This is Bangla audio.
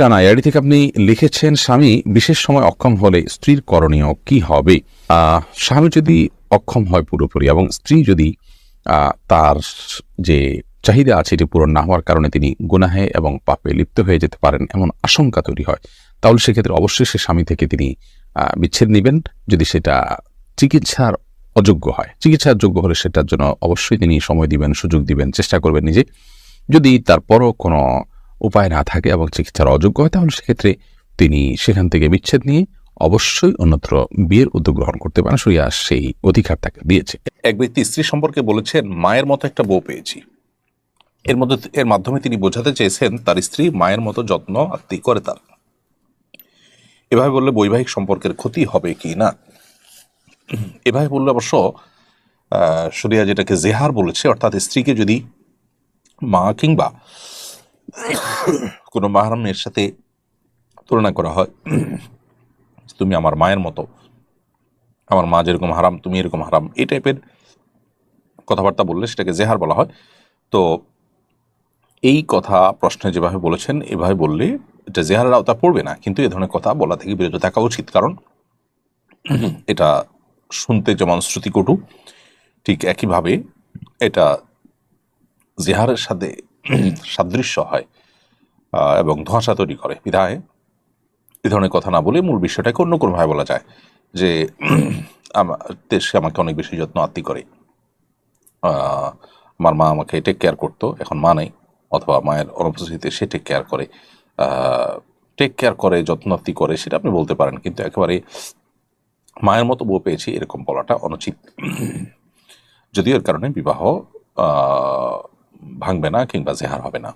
ডানা এআইডি থেকে আপনি লিখেছেন, স্বামী বিশেষ সময় অক্ষম হলে স্ত্রীর করণীয় কি হবে? স্বামী যদি অক্ষম হয় পুরোপুরি এবং স্ত্রী যদি তার যে চাহিদা আছে এটি পূরণ না হওয়ার কারণে তিনি গুনাহে এবং পাপে লিপ্ত হয়ে যেতে পারেন এমন আশঙ্কা তৈরি হয়, তাহলে সেক্ষেত্রে অবশ্যই সে স্বামী থেকে তিনি বিচ্ছেদ নেবেন। যদি সেটা চিকিৎসার অযোগ্য হয়, চিকিৎসার যোগ্য হলে সেটার জন্য অবশ্যই তিনি সময় দিবেন, সুযোগ দিবেন, চেষ্টা করবেন নিজে। যদি তারপরও কোনো উপায় না থাকে এবং চিকিৎসার অযোগ্য হয়, তাহলে সেক্ষেত্রে তিনি সেখান থেকে বিচ্ছেদ নিয়ে অবশ্যই অন্যত্র বিয়ের উদ্যোগ গ্রহণ করতে পারেন। সরিয়া সেই অধিকার তাকে দিয়েছে। এক ব্যক্তি স্ত্রী সম্পর্কে বলেছেন, মায়ের মতো একটা বউ পেয়েছি। এর মধ্যে, এর মাধ্যমে তিনি বোঝাতে চেয়েছেন, তার স্ত্রী মায়ের মতো যত্ন আত্মি করে তার। এভাবে বললে বৈবাহিক সম্পর্কের ক্ষতি হবে কি না? এভাবে বললে অবশ্য শরিয়া যেটাকে জেহার বলেছে, অর্থাৎ স্ত্রীকে যদি মা কিংবা কোনো মাহারামের সাথে তুলনা করা হয়। তুমি আমার মায়ের মতো। আমার মা যেরকম হারাম, তুমি এরকম হারাম। এই টাইপের কথাবার্তা বললে সেটাকে জেহার বলা হয়। তো এই কথা প্রশ্নে যেভাবে বলেছেন, এভাবে বললে এটা জেহারের আওতা পড়বে না। কিন্তু এ ধরনের কথা বলা থেকে বিরত থাকা উচিত। কারণ এটা শুনতে যেমন শ্রুতিকটু, ঠিক একইভাবে এটা জেহারের সাথে সাদৃশ্য হয় এবং ধোঁয়াশা তৈরি করে। বিধায় এ ধরনের কথা না বলে মূল বিষয়টাকে অন্য কোনোভাবে বলা যায় যে আমার সে আমাকে অনেক বেশি যত্ন আত্মি করে। আমার মা আমাকে টেক কেয়ার করতো, এখন মা নেই, অথবা মায়ের অনুপস্থিতিতে সে টেক কেয়ার করে। টেক কেয়ার করে যত্নাত্তি করে, সেটা আপনি বলতে পারেন, কিন্তু একেবারে মায়ের মতো বউ পেয়েছি, এরকম বলাটা অনুচিত। যদিও এর কারণে বিবাহ ভাঙবে না কিংবা জেহার হবে না।